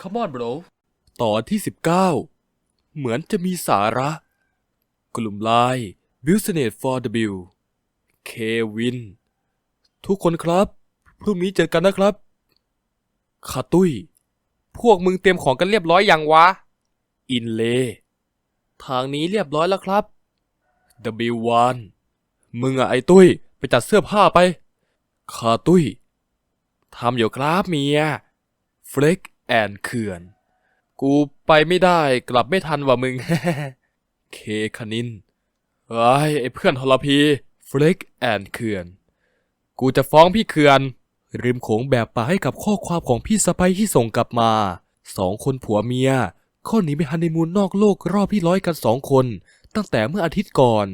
Come on bro ตอนที่ 19 เหมือนจะมีสาระ กลุ่มไลน์ Business for W เควินทุกคนครับ พรุ่งนี้เจอกันนะครับคาตุ้ย พวกมึงเตรียมของกันเรียบร้อยยังวะ อินเล ทางนี้เรียบร้อยแล้วครับ W1 มึงอะไอ้ตุ้ย ไปจัดเสื้อผ้าไปคาตุ้ย ทำอยู่ครับเมีย เฟล็ก แอนเขื่อน กูไปไม่ได้กลับไม่ทันว่ะมึง เคคณินเฮ้ยไอ้เพื่อนทรพีเฟล็กแอนเขื่อน กูจะฟ้องพี่เขื่อนริมโขงแบบป่าให้กับข้อความของพี่สะใภ้ที่ส่งกลับมา สองคนผัวเมีย ข้อหนีไปฮันนีมูนนอกโลกรอบพี่ร้อยกันสองคน ตั้งแต่เมื่ออาทิตย์ก่อน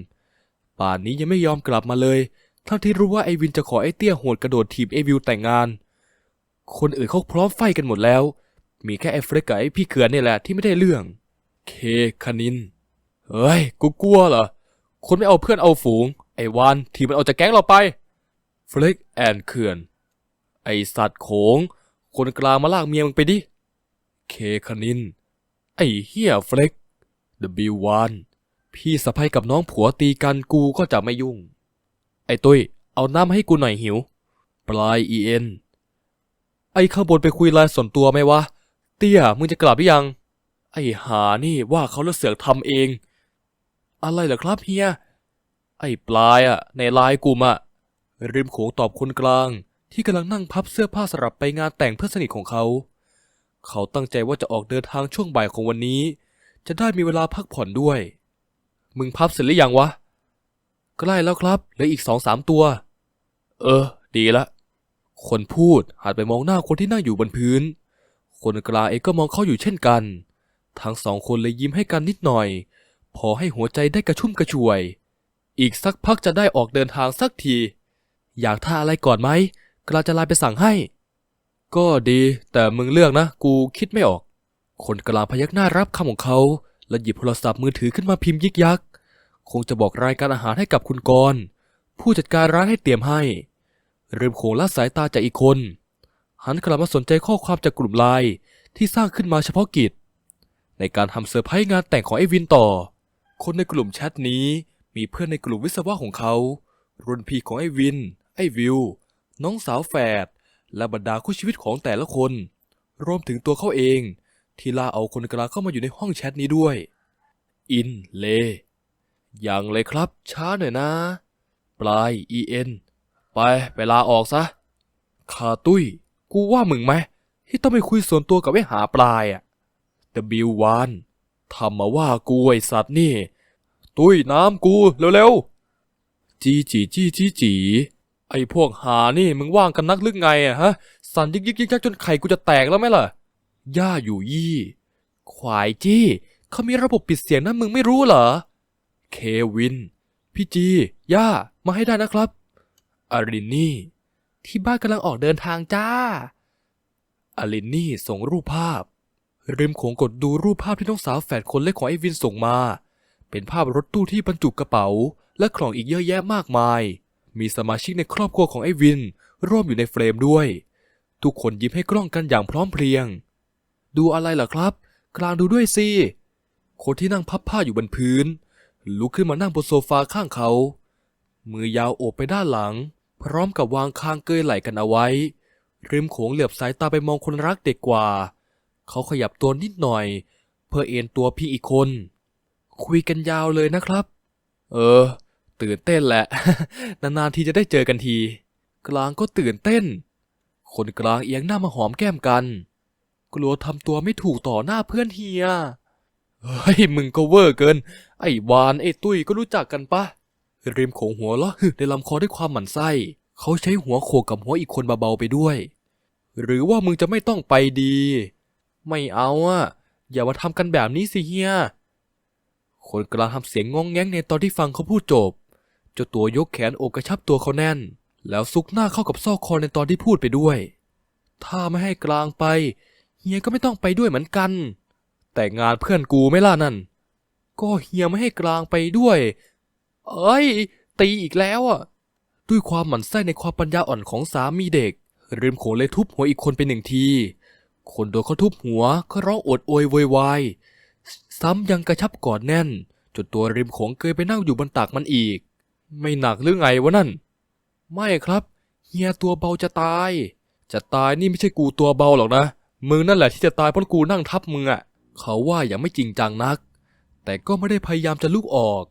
ป่านนี้ยังไม่ยอมกลับมาเลยทั้งที่รู้ว่าไอวินจะขอไอเตี้ยโหดกระโดดถีบไอวิวแต่งงาน คนอื่นเขาพร้อมไฟกันหมดแล้ว มีแค่ไอ้เฟรกกับไอ้พี่เขือนนี่แหละที่ไม่ได้เรื่อง เคคณิน เฮ้ย กูกลัวเหรอ คนไม่เอาเพื่อนเอาฝูง ไอ้วานทีมันเอาจากแก๊งเราไป เฟรกแอนเขื่อน ไอสัตว์โขง คนกลางมาลากเมียมึงไปดิ เคคณิน ไอ้เฮียเฟรก W1 พี่สะพ้ยกับน้องผัวตีกันกูก็จะไม่ยุ่ง ไอ้ตุ้ย เอาน้ำมาให้กูหน่อยหิว ปลายเอ็นไอ้ข้างบนไปคุยไลน์ส่วนตัวไหมวะ เตี้ยมึงจะกลับหรือยัง ไอ้หานี่ว่าเขาแล้วเสือกทำเอง อะไรเหรอครับเฮีย ไอ้ปลายอะในลน์กลุ่มอะริมโขงตอบคนกลาง ที่กำลังนั่งพับเสื้อผ้าสลับไปงานแต่งเพื่อนสนิทของเขา เขาตั้งใจว่าจะออกเดินทางช่วงบ่ายของวันนี้ จะได้มีเวลาพักผ่อนด้วย มึงพับเสร็จหรือยังวะใกล้แล้วครับเหลืออีกสองสามตัว เออ ดีละ คนพูดหันไปมองหน้าคนที่นั่งอยู่บนพื้น คนกลางเองก็มองเขาอยู่เช่นกัน ทั้งสองคนเลยยิ้มให้กันนิดหน่อย พอให้หัวใจได้กระชุ่มกระชวย อีกสักพักจะได้ออกเดินทางสักที อยากท่าอะไรก่อนไหมกลาจะลน์ไปสั่งให้ ก็ดีแต่มึงเลือกนะ กูคิดไม่ออก คนกลางพยักหน้ารับคำของเขา และหยิบโทรศัพท์มือถือขึ้นมาพิมพ์ยิกยัก คงจะบอกรายการอาหารให้กับคุณกรผู้จัดการร้านให้เตรียมให้ เริ่มโขงละสายตาจากอีกคน หันกลับมาสนใจข้อความจากกลุ่มไลน์ที่สร้างขึ้นมาเฉพาะกิจ ในการทำเซอร์ไพรส์งานแต่งของไอวินต่อ คนในกลุ่มแชทนี้มีเพื่อนในกลุ่มวิศวะของเขา รุ่นพี่ของไอวิน ไอวิว น้องสาวแฝด และบรรดาคู่ชีวิตของแต่ละคน รวมถึงตัวเขาเอง ที่ลาเอาคนกลางเข้ามาอยู่ในห้องแชทนี้ด้วย อินเลยังเลยครับ ช้าหน่อยนะ ปลาย en ไปไปลาออกซะ คาตุ้ย กูว่ามึงไหมที่ต้องไปคุยส่วนตัวกับไอ้หาปลายอะ W1 ทำมาว่ากูไอสัตว์นี่ ตุ้ยน้ำกูเร็วๆ จีจีจีจีจีไอพวกหานี่มึงว่างกันนักหรือไงอะฮะ สั่นยิกยิกยิกยักจนไข่กูจะแตกแล้วไหมล่ะ ย่าอยู่ยี่ควายจี้เขามีระบบปิดเสียงนะมึงไม่รู้เหรอ เควิน พี่จี ย่า มาให้ได้นะครับ อารินนี่ ที่บ้านกำลังออกเดินทางจ้าอารินนี่ส่งรูปภาพ ริมโขงกดดูรูปภาพที่น้องสาวแฝดคนเล็กของไอวินส่งมา เป็นภาพรถตู้ที่บรรจุกระเป๋า และของอีกเยอะแยะมากมาย มีสมาชิกในครอบครัวของไอวิน ร่วมอยู่ในเฟรมด้วย ทุกคนยิ้มให้กล้องกันอย่างพร้อมเพรียง ดูอะไรล่ะครับ กลางดูด้วยสิ คนที่นั่งพับผ้าอยู่บนพื้น ลุกขึ้นมานั่งบนโซฟาข้างเขา มือยาวโอบไปด้านหลัง พร้อมกับวางคางเกยไหล่กันเอาไว้ ริมโขงเหลือบสายตาไปมองคนรักเด็กกว่า เขาขยับตัวนิดหน่อย เพื่อเอ็นตัวพี่อีกคน คุยกันยาวเลยนะครับ เออ ตื่นเต้นแหละ นานๆทีจะได้เจอกันที กลางก็ตื่นเต้น คนกลางเอียงหน้ามาหอมแก้มกัน กลัวทำตัวไม่ถูกต่อหน้าเพื่อนเฮีย เฮ้ย มึงก็เวอร์เกิน ไอ้วานไอ้ตุ้ยก็รู้จักกันปะ ริมโขงหัวเราะในลำคอด้วยความหมั่นไส้ เขาใช้หัวโขกกับหัวอีกคนเบาๆไปด้วย หรือว่ามึงจะไม่ต้องไปดี ไม่เอาอะ อย่ามาทำกันแบบนี้สิเฮีย คนกลางทำเสียงงองแงงในตอนที่ฟังเขาพูดจบ เจ้าตัวยกแขนอกกระชับตัวเขาแน่น แล้วซุกหน้าเข้ากับซอกคอในตอนที่พูดไปด้วย ถ้าไม่ให้กลางไปเฮียก็ไม่ต้องไปด้วยเหมือนกัน แต่งานเพื่อนกูไม่ล่ะนั่น ก็เฮียไม่ให้กลางไปด้วย เอ้ย ตีอีกแล้วอะ ด้วยความหมั่นไส้ในความปัญญาอ่อนของสามีเด็ก ริมโขงเลยทุบหัวอีกคนไปหนึ่งที คนโดนเขาทุบหัวก็ร้องโอดโอยโวยวายซ้ำยังกระชับกอดแน่นจนตัวริมโขงเกยไปนั่งอยู่บนตักมันอีก ไม่หนักหรือไงวะนั่น ไม่ครับ เฮียตัวเบาจะตาย จะตายนี่ไม่ใช่กูตัวเบาหรอกนะ มึงนั่นแหละที่จะตายเพราะกูนั่งทับมึงอะ่ะ เขาว่าอย่างไม่จริงจังนัก แต่ก็ไม่ได้พยายามจะลุกออก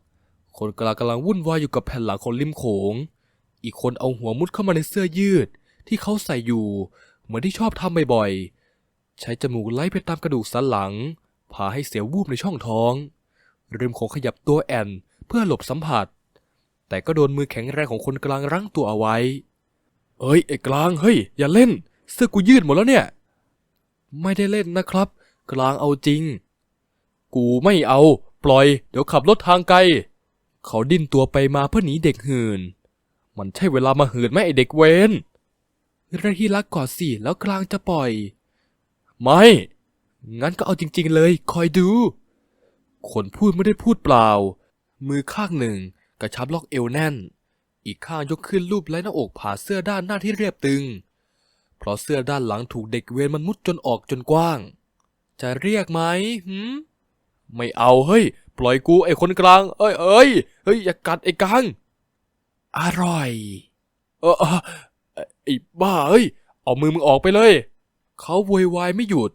คนกลางกำลังวุ่นวายอยู่กับแผ่นหลังของริมโขง อีกคนเอาหัวมุดเข้ามาในเสื้อยืดที่เขาใส่อยู่ เหมือนที่ชอบทำบ่อยๆ ใช้จมูกไล่ไปตามกระดูกสันหลัง พาให้เสียววูบในช่องท้อง ริมโขงขยับตัวแอนเพื่อหลบสัมผัส แต่ก็โดนมือแข็งแรงของคนกลางรั้งตัวเอาไว้ เอ้ยไอ้กลางเฮ้ยอย่าเล่น เสื้อกูยืดหมดแล้วเนี่ย ไม่ได้เล่นนะครับ กลางเอาจริง กูไม่เอา ปล่อย เดี๋ยวขับรถทางไกล เขาดิ้นตัวไปมาเพื่อหนีเด็กหืน มันใช่เวลามาหืนไหมไอเด็กเวนระที่รักก่อนสิแล้วกลางจะปล่อย ไม่ งั้นก็เอาจริง ๆ เลย คอยดู คนพูดไม่ได้พูดเปล่า มือข้างหนึ่งกระชับล็อกเอวแน่น อีกข้างยกขึ้นรูปไล้หน้าอกผ่าเสื้อด้านหน้าที่เรียบตึง เพราะเสื้อด้านหลังถูกเด็กเวรมันมุดจนออกจนกว้าง จะเรียกไหมหืม ไม่เอาเฮ้ย ปล่อยกูไอ้คนกลาง เอ้ยเอ้ยเฮ้ยอย่ากัดไอ้กลาง อร่อย เออไอ้บ้าเอ้ย เอามือมึงออกไปเลย เขาโวยวายไม่หยุด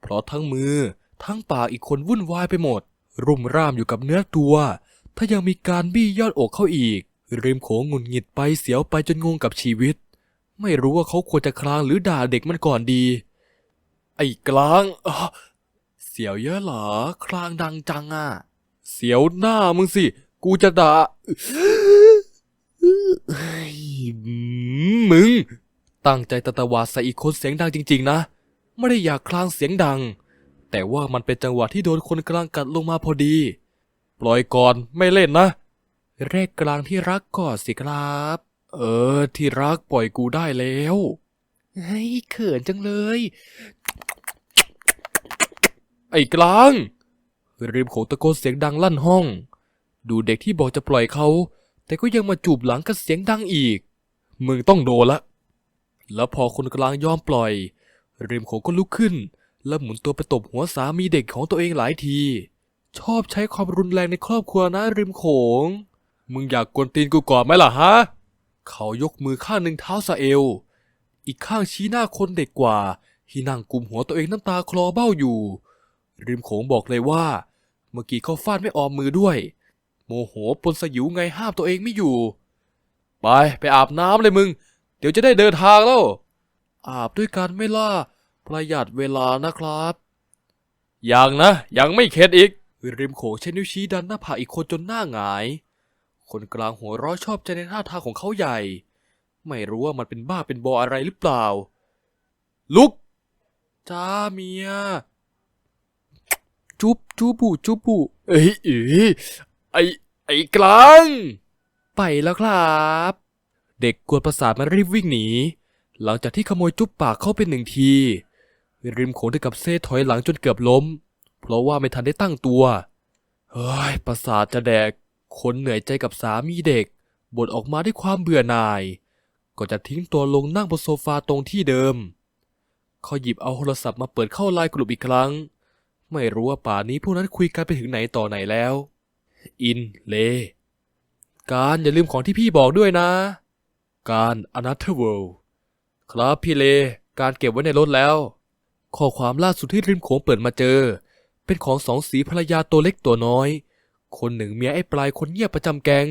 เพราะทั้งมือทั้งปากอีกคนวุ่นวายไปหมด รุมร่ามอยู่กับเนื้อตัว ถ้ายังมีการบี้ยอดอกเขาอีก ริมโขงหงุดหงิดไปเสียวไปจนงงกับชีวิต ไม่รู้ว่าเขาควรจะคลางหรือด่าเด็กมันก่อนดี ไอ้กลางอ สียวเยอะเหรอ คลางดังจังอะ เสียวหน้ามึงสิ กูจะด่าเฮ้ยมึง ตั้งใจตะตะวาใส่อีกคนเสียงดังจริง ๆ นะ ไม่ได้อยากคลางเสียงดัง แต่ว่ามันเป็นจังหวะที่โดนคนกลางกัดลงมาพอดี ปล่อยก่อนไม่เล่นนะแรกกลางที่รักก่อนสิครับ เออ ที่รักปล่อยกูได้แล้วเฮ้ยเขินจังเลย ไอ้กลางริมโขงตะโกนเสียงดังลั่นห้อง ดูเด็กที่บอกจะปล่อยเขา แต่ก็ยังมาจูบหลังกันเสียงดังอีก มึงต้องโดนละ แล้วพอคนกลางยอมปล่อย ริมโขงก็ลุกขึ้น แล้วหมุนตัวไปตบหัวสามีเด็กของตัวเองหลายที ชอบใช้ความรุนแรงในครอบครัวนะริมโขง มึงอยากกวนตีนกูก่อนไหมล่ะฮะ เขายกมือข้างหนึ่งเท้าสะเอว อีกข้างชี้หน้าคนเด็กกว่าที่นั่งกุมหัวตัวเองน้ำตาคลอเบ้าอยู่ ริมโขงบอกเลยว่า เมื่อกี้เขาฟาดไม่ออมมือด้วย โมโหปนสยิวไงห้ามตัวเองไม่อยู่ ไปไปอาบน้ำเลยมึง เดี๋ยวจะได้เดินทางแล้ว อาบด้วยกันไม่ล่ะประหยัดเวลานะครับ ยังนะ ยังไม่เข็ดอีก ริมโขงใช้นิ้วชี้ดันหน้าผากอีกคนจนหน้าหงาย คนกลางหัวเร้อชอบใจในท่าทางของเขาใหญ่ ไม่รู้ว่ามันเป็นบ้าเป็นบออะไรหรือเปล่า ลุกจ้าเมีย จุบจุบุจุบุเอ้ยเอ้ยไอไอกลาง ไปแล้วครับ เด็กกวนประสาทมันรีบวิ่งหนี หลังจากที่ขโมยจุบปากเข้าไปหนึ่งที ริมโขงถึงกับเซถอยหลังจนเกือบล้ม เพราะว่าไม่ทันได้ตั้งตัว เฮ้ย ประสาทจะแดก คนเหนื่อยใจกับสามีเด็กบ่นออกมาด้วยความเบื่อหน่าย ก็จะทิ้งตัวลงนั่งบนโซฟาตรงที่เดิม เขาหยิบเอาโทรศัพท์มาเปิดเข้าไลน์กลุ่มอีกครั้ง ไม่รู้ว่าป่านนี้พวกนั้นคุยกันไปถึงไหนต่อไหนแล้ว อินเล การอย่าลืมของที่พี่บอกด้วยนะ การ Another World ครับพี่เล การเก็บไว้ในรถแล้ว ข้อความล่าสุดที่ริมโขงเปิดมาเจอ เป็นของสองสีภรรยาตัวเล็กตัวน้อย คนหนึ่งเมียไอ้ปลายคนเงียบประจำแก๊ง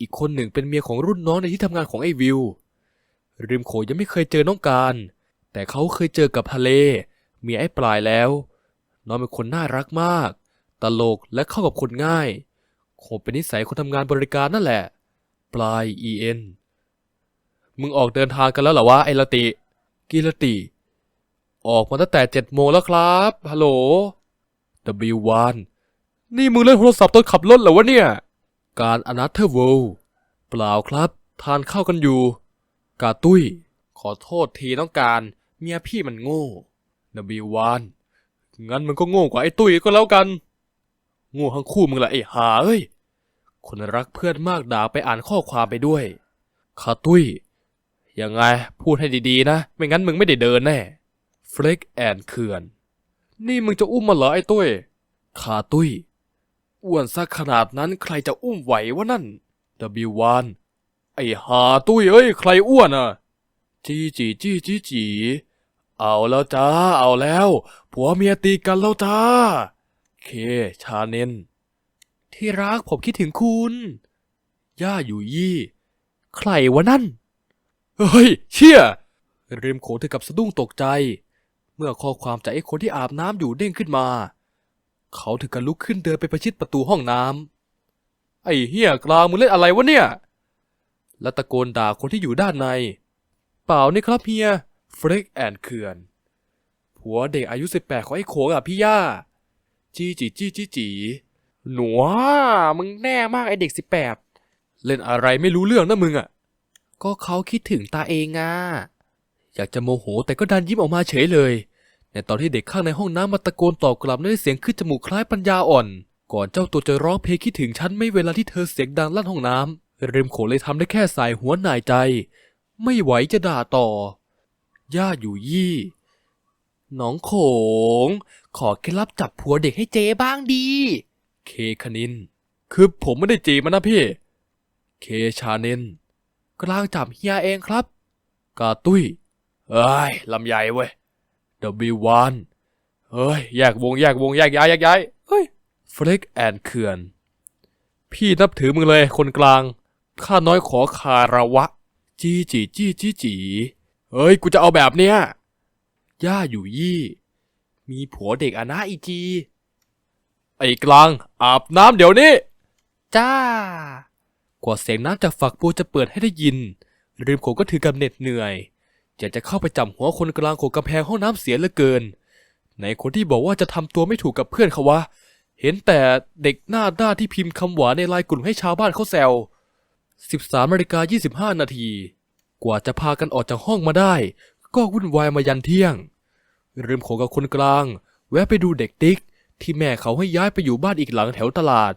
อีกคนหนึ่งเป็นเมียของรุ่นน้องในที่ทำงานของไอ้วิว ริมโขงยังไม่เคยเจอน้องการ แต่เขาเคยเจอกับทะเล เมียไอ้ปลายแล้ว น้องเป็นคนน่ารักมาก ตลกและเข้ากับคนง่าย คงเป็นนิสัยคนทำงานบริการนั่นแหละ ปลาย EN มึงออกเดินทางกันแล้วเหรอวะไอ้ละติกิรติ ออกมาตั้งแต่เจ็ดโมงแล้วครับ ฮัลโหล W1 นี่มึงเล่นโทรศัพท์ตอนขับรถเหรอวะเนี่ย การอนาเธอร์เวลเปล่าครับ ทานข้าวกันอยู่ กาตุ้ย ขอโทษทีต้องการ เมียพี่มันโง่ W1 งั้นมึงก็โง่กว่าไอ้ตุ้ยก็แล้วกัน โง่ทั้งคู่มึงละไอ้หาเอ้ย คนรักเพื่อนมากด่าไปอ่านข้อความไปด้วยคาตุ้ย ยังไงพูดให้ดีๆนะ ไม่งั้นมึงไม่ได้เดินแน่เฟล็กแอนเขื่อน นี่มึงจะอุ้มมาเหรอไอ้ตุ้ยคาตุ้ย อ้วนสักขนาดนั้นใครจะอุ้มไหววะนั่น W1 ไอ้หาตุ้ยเอ้ย ใครอ้วนอะ จีจีจีจีจี เอาแล้วจ้า เอาแล้ว ผัวเมียตีกันแล้วจ้า เคชาเนนที่รักผมคิดถึงคุณ ย่าอยู่ยี่ ใครวะนั่น เฮ้ย เชี่ยริมโขงถึงกับสะดุ้งตกใจ เมื่อข้อความจากไอ้คนที่อาบน้ำอยู่เด้งขึ้นมา เขาถึงกับลุกขึ้นเดินไปประชิดประตูห้องน้ำไอ้เฮียกลางมึงเล่นอะไรวะเนี่ย และตะโกนด่าคนที่อยู่ด้านใน เปล่านี่ครับเฮียเฟรกแอนเขื่อน ผัวเด็กอายุสิบแปดของไอ้โขงอะพี่ย่า จีจีจีจีจีหนูมึงแน่มากไอเด็กสิบแปดเล่นอะไรไม่รู้เรื่องนะมึงอะ ก็เขาคิดถึงตาเองอะอยากจะโมโหแต่ก็ดันยิ้มออกมาเฉยเลย ในตอนที่เด็กข้างในห้องน้ำมาตะโกนตอบกลับด้วยเสียงขึ้นจมูกคล้ายปัญญาอ่อน ก่อนเจ้าตัวจะร้องเพลงคิดถึงฉันไม่เวลาที่เธอเสียงดังลั่นห้องน้ำริมโขเลยทำได้แค่สายหัวหน่ายใจ ไม่ไหวจะด่าต่อ ย่าอยู่ยี่น้องโขง ขอเคล็ดลับจับผัวเด็กให้เจบ้างดี เคคณิน คือผมไม่ได้จีบมันนะพี่ เคชาเนนกลางจับเฮียเองครับ กาตุ้ย เอ้ยลำใหญ่เว้ย W1 เฮ้ย แยกวงแยกวงแยกย้ายแยกย้ายเฮ้ยเฟล็กแอนเขื่อน พี่นับถือมึงเลยคนกลาง ข้าน้อยขอคาระวะ จีจีจีจีจี เฮ้ย กูจะเอาแบบเนี้ย ย่าอยู่ยี่ มีผัวเด็กอะนะอีจี ไอ้กลาง อาบน้ำเดี๋ยวนี้ จ้า กว่าเสียงน้ำจากฝักบัวจะเปิดให้ได้ยิน ริมโขงก็ถือกับเหน็ดเหนื่อย อยากจะเข้าไปจับหัวคนกลางของกำแพงห้องน้ำเสียเหลือเกินในคนที่บอกว่าจะทำตัวไม่ถูกกับเพื่อนเขาวะ เห็นแต่เด็กหน้าด้านที่พิมพ์คำหวานในไลน์กลุ่มให้ชาวบ้านเขาแซว13นาฬิกา25นาที กว่าจะพากันออกจากห้องมาได้ ก็วุ่นวายมายันเที่ยงริมโขงกับคนกลาง แวะไปดูเด็กติ๊ก ที่แม่เขาให้ย้ายไปอยู่บ้านอีกหลังแถวตลาด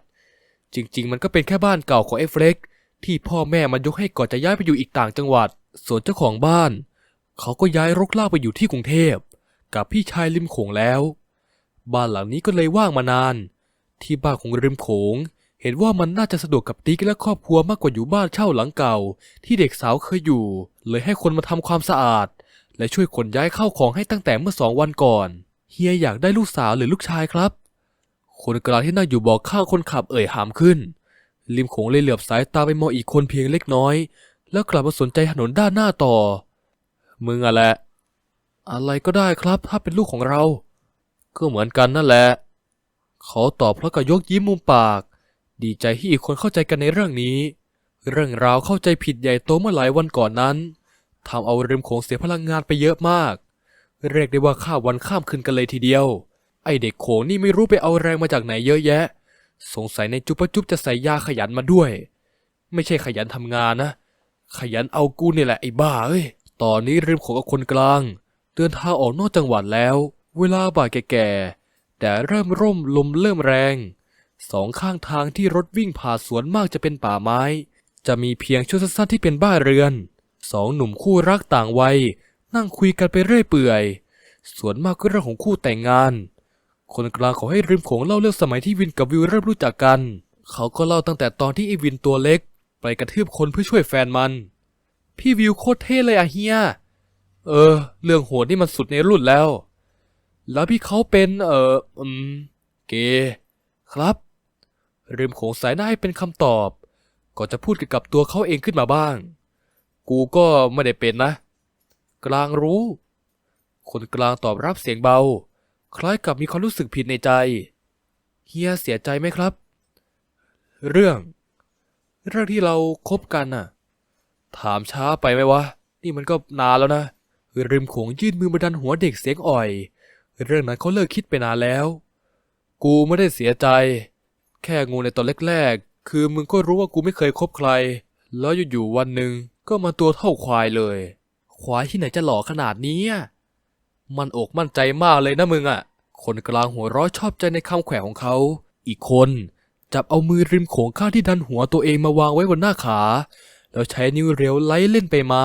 จริง ๆ มันก็เป็นแค่บ้านเก่าของไอ้เฟล็กที่พ่อแม่มันยกให้ก่อนจะย้ายไปอยู่อีกต่างจังหวัด ส่วนเจ้าของบ้าน เขาก็ย้ายรกลากไปอยู่ที่กรุงเทพ กับพี่ชายริมโขงแล้ว บ้านหลังนี้ก็เลยว่างมานาน ที่บ้านของริมโขง เห็นว่ามันน่าจะสะดวกกับติ๊กและครอบครัวมากกว่าอยู่บ้านเช่าหลังเก่า ที่เด็กสาวเคยอยู่ เลยให้คนมาทำความสะอาด และช่วยขนย้ายเข้าของให้ตั้งแต่เมื่อสองวันก่อน เฮียอยากได้ลูกสาวหรือลูกชายครับ คนกลางที่นั่งอยู่บอกข้างคนขับเอ่ยหามขึ้น ริมโขงเลยเหลือบสายตาไปมองอีกคนเพียงเล็กน้อย แล้วกลับมาสนใจถนนด้านหน้าต่อ มึงอะแหละ อะไรก็ได้ครับถ้าเป็นลูกของเรา ก็เหมือนกันนั่นแหละ เขาตอบพร้อมกับยกยิ้มมุมปาก ดีใจที่อีกคนเข้าใจกันในเรื่องนี้ เรื่องราวเข้าใจผิดใหญ่โตเมื่อหลายวันก่อนนั้นทำเอาริมโขงเสียพลังงานไปเยอะมาก เรียกได้ว่าข้ามวันข้ามคืนกันเลยทีเดียว ไอเด็กโขงนี่ไม่รู้ไปเอาแรงมาจากไหนเยอะแยะ สงสัยในจุ๊บปจุ๊บจะใส่ยาขยันมาด้วย ไม่ใช่ขยันทำงานนะ ขยันเอากูนี่แหละไอ้บ้าเอ้ย ตอนนี้ริมโขงกับคนกลาง เดินทางออกนอกจังหวัดแล้ว เวลาบ่ายแก่ๆแต่เริ่มร่มลมเริ่มแรง สองข้างทางที่รถวิ่งผ่านสวนมากจะเป็นป่าไม้ จะมีเพียงช่วงสั้นๆที่เป็นบ้านเรือน สองหนุ่มคู่รักต่างวัย นั่งคุยกันไปเรื่อยเปื่อย ส่วนมากก็เรื่องของคู่แต่งงาน คนกลางขอให้ริมโขงเล่าเรื่องสมัยที่วินกับวิวเริ่มรู้จักกัน เขาก็เล่าตั้งแต่ตอนที่ไอวินตัวเล็ก ไปกระทืบคนเพื่อช่วยแฟนมัน พี่วิวโคตรเท่เลยอะเฮีย เออ เรื่องโหดนี่มันสุดในรุ่นแล้ว แล้วพี่เขาเป็นเอออืม เก ครับ ริมโขงสายหน้าให้เป็นคำตอบ ก่อนจะพูดเกี่ยวกับตัวเขาเองขึ้นมาบ้าง กูก็ไม่ได้เป็นนะ กลางรู้ คนกลางตอบรับเสียงเบา คล้ายกับมีความรู้สึกผิดในใจ เฮียเสียใจไหมครับ เรื่อง เรื่องที่เราคบกันน่ะ ถามช้าไปไหมวะ นี่มันก็นานแล้วนะ ริมโขงยื่นมือมาดันหัวเด็กเสียงอ่อย เรื่องนั้นเขาเลิกคิดไปนานแล้ว กูไม่ได้เสียใจ แค่งูในตอนแรกๆ คือมึงก็รู้ว่ากูไม่เคยคบใคร แล้วอยู่ๆวันหนึ่งก็มาตัวเท่าควายเลย ควายที่ไหนจะหล่อขนาดนี้มันอกมั่นใจมากเลยนะมึงอะคนกลางหัวร้อยชอบใจในคำแขวะของเขา อีกคนจับเอามือริมโขงข้างที่ดันหัวตัวเองมาวางไว้บนหน้าขา แล้วใช้นิ้วเร็วไล่เล่นไปมา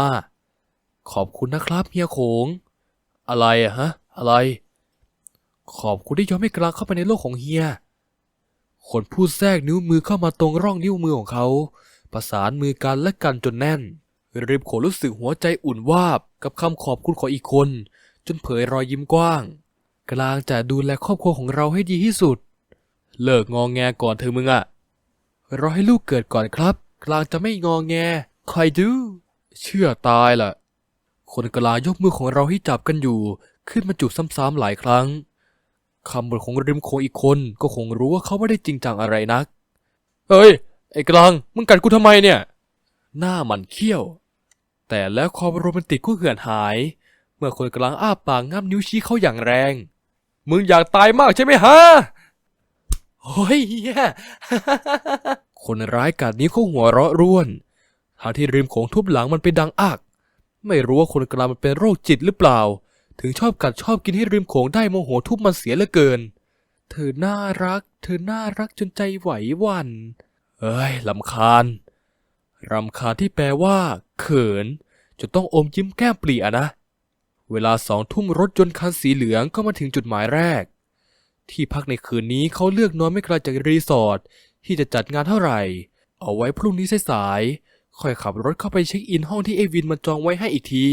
ขอบคุณนะครับเฮียโขง อะไรอะฮะ อะไร ขอบคุณที่ยอมให้กลางเข้าไปในโลกของเฮีย คนพูดแทรกนิ้วมือเข้ามาตรงร่องนิ้วมือของเขา ประสานมือกันและกันจนแน่น ริมโขรู้สึกหัวใจอุ่นวาบกับคำขอบคุณของอีกคน จนเผยรอยยิ้มกว้าง กลางจะดูแลครอบครัวของเราให้ดีที่สุด เลิกงองแงก่อนเธอมึงอะรอให้ลูกเกิดก่อนครับ กลางจะไม่งองแงใครดู เชื่อตายล่ะ คนกลางยกมือของเราที่จับกันอยู่ ขึ้นมาจูบซ้ำๆหลายครั้ง คำบ่นของริมโขงอีกคนก็คงรู้ว่าเขาไม่ได้จริงจังอะไรนัก เฮ้ย ไอ้กลาง มึงกัดกูทำไมเนี่ย หน้ามันเขี้ยว แต่แล้วความโรแมนติกก็เหือนหาย เมื่อคนกลางอ้าปากงับนิ้วชี้เขาอย่างแรง มึงอยากตายมากใช่ไหมฮะโอ้ยเหี้ยคนร้ายกัดนิ้เขาหัวเราะร่วนทางที่ริมโขงทุบหลังมันไปดังอัก ไม่รู้ว่าคนกลางมันเป็นโรคจิตหรือเปล่า ถึงชอบกัดชอบกินให้ริมโขงได้โมโหทุบมันเสียเหลือเกิน เธอน่ารัก เธอน่ารักจนใจไหววัน่นเอ้ยลำคาญรำคาญที่แปลว่า เขินจนต้องอมยิ้มแก้มปลีอะนะ เวลาสองทุ่มรถยนต์คันสีเหลืองก็มาถึงจุดหมายแรก ที่พักในคืนนี้เขาเลือกนอนไม่ไกลจากรีสอร์ทที่จะจัดงานเท่าไหร่ เอาไว้พรุ่งนี้สายๆค่อยขับรถเข้าไปเช็คอินห้องที่เอวินมันจองไว้ให้อีกที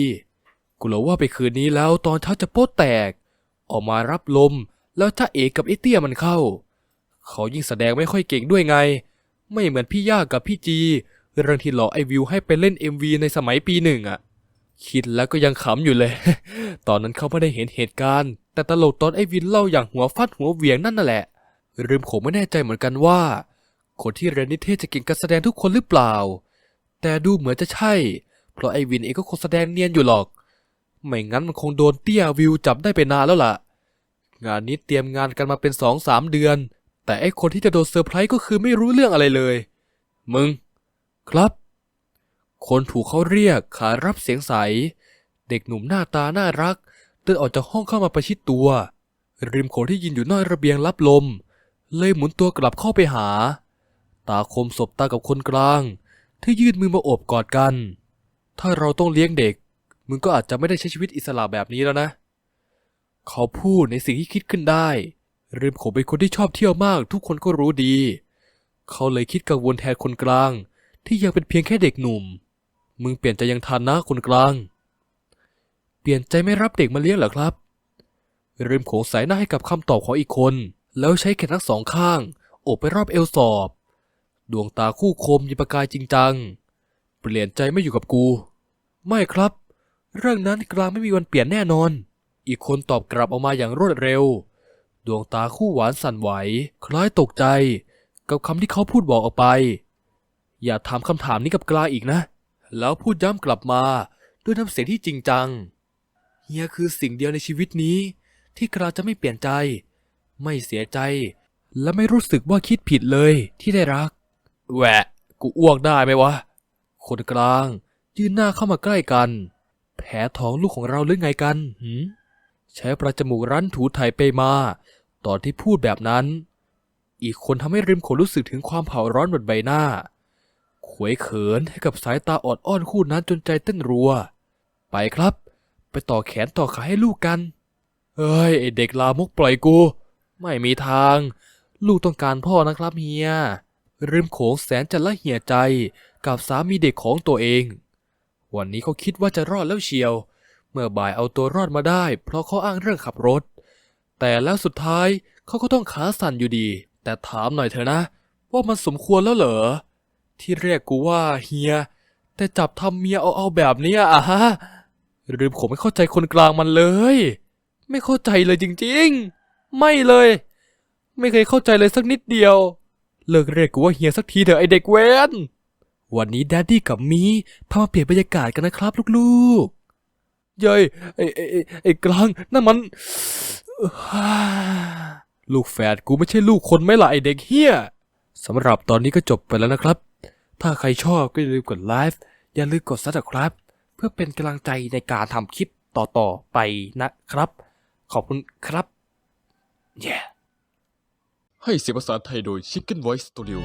กูรู้ว่าไปคืนนี้แล้วตอนเช้าจะโป๊ะแตก ออกมารับลมแล้วถ้าเอกกับไอเตี้ยมันเข้า เขายิ่งแสดงไม่ค่อยเก่งด้วยไง ไม่เหมือนพี่ย่ากับพี่จี เรื่องที่หลอกไอวิวให้ไปเล่น MV ในสมัยปีหนึ่งอะคิดแล้วก็ยังขำอยู่เลย ตอนนั้นเขาไม่ได้เห็นเหตุการณ์ แต่ตลกตอนไอวินเล่าอย่างหัวฟาดหัวเหวียงนั่นน่ะแหละริมโขงไม่แน่ใจเหมือนกันว่า คนที่เรียนนิเทศจะเก่งการแสดงทุกคนหรือเปล่า แต่ดูเหมือนจะใช่ เพราะไอวินเองก็คงแสดงเนียนอยู่หรอก ไม่งั้นมันคงโดนเตี้ยวิวจับได้ไปนานแล้วล่ะ งานนี้เตรียมงานกันมาเป็นสองสามเดือน แต่ไอ้คนที่จะโดนเซอร์ไพรส์ก็คือไม่รู้เรื่องอะไรเลย มึง ครับ คนถูกเขาเรียกขารับเสียงใส เด็กหนุ่มหน้าตาน่ารัก เดินออกจากห้องเข้ามาประชิดตัว ริมโขที่ยืนอยู่นอกระเบียงรับลม เลยหมุนตัวกลับเข้าไปหา ตาคมสบตากับคนกลาง ที่ยื่นมือมาโอบกอดกัน ถ้าเราต้องเลี้ยงเด็ก มึงก็อาจจะไม่ได้ใช้ชีวิตอิสระแบบนี้แล้วนะ เขาพูดในสิ่งที่คิดขึ้นได้ริมโขงเป็นคนที่ชอบเที่ยวมากทุกคนก็รู้ดี เขาเลยคิดกังวลแทนคนกลาง ที่ยังเป็นเพียงแค่เด็กหนุ่ม มึงเปลี่ยนใจยังทันนะคนกลาง เปลี่ยนใจไม่รับเด็กมาเลี้ยงเหรอครับริมโขงสายหน้าให้กับคำตอบของอีกคน แล้วใช้แขนทั้งสองข้างโอบไปรอบเอวสอบ ดวงตาคู่คมยิประกายจริงจัง เปลี่ยนใจไม่อยู่กับกู ไม่ครับ เรื่องนั้นกลางไม่มีวันเปลี่ยนแน่นอน อีกคนตอบกลับออกมาอย่างรวดเร็ว ดวงตาคู่หวานสั่นไหว คล้ายตกใจ กับคำที่เขาพูดบอกออกไป อย่าถามคำถามนี้กับกลางอีกนะ แล้วพูดย้ำกลับมาด้วยน้ำเสียงที่จริงจัง เฮียคือสิ่งเดียวในชีวิตนี้ ที่กลางจะไม่เปลี่ยนใจ ไม่เสียใจ และไม่รู้สึกว่าคิดผิดเลยที่ได้รัก แหวะ กูอ้วกได้ไหมวะ คนกลางยืนหน้าเข้ามาใกล้กัน แผลท้องลูกของเราหรือไงกันหืมใช้ประจมูกรั้นถูไถไปมา ตอนที่พูดแบบนั้น อีกคนทำให้ริมโขนรู้สึกถึงความเผาร้อนบนใบหน้า ขวยเขินให้กับสายตาอดอ้อนคู่นั้นจนใจเต้นรัว ไปครับ ไปต่อแขนต่อขาให้ลูกกันเอ้ยไอเด็กลามกปล่อยกู ไม่มีทาง ลูกต้องการพ่อนะครับเฮียริมโขงแสนจะละเหี่ยใจกับสามีเด็กของตัวเอง วันนี้เขาคิดว่าจะรอดแล้วเชียว เมื่อบ่ายเอาตัวรอดมาได้ เพราะเขาอ้างเรื่องขับรถ แต่แล้วสุดท้ายเขาก็ต้องขาสั่นอยู่ดี แต่ถามหน่อยเถอะนะ ว่ามันสมควรแล้วเหรอ ที่เรียกกูว่าเฮีย แต่จับทำเมียเอาเอาแบบนี้อะฮะริมโขงไม่เข้าใจคนกลางมันเลย ไม่เข้าใจเลยจริงๆ ไม่เลย ไม่เคยเข้าใจเลยสักนิดเดียว เลิกเรียกกูว่าเฮียสักทีเถอะไอเด็กเวน วันนี้แดดดี้กับมีพามาเปลี่ยนบรรยากาศกันนะครับลูกๆ เย้ยไอ้ไอ้ไอ้กลางนั่นมัน ลูกแฝดกูไม่ใช่ลูกคนไม่ละไอเด็กเฮียสำหรับตอนนี้ก็จบไปแล้วนะครับ ถ้าใครชอบก็อย่าลืมกดไลฟ์อย่าลืมกดซับสไคร b ์เพื่อเป็นกำลังใจในการทำคลิปต่อๆไปนะครับ ขอบคุณครับ yeah ให้เสียงภาษาไทยโดย Chicken Voice Studio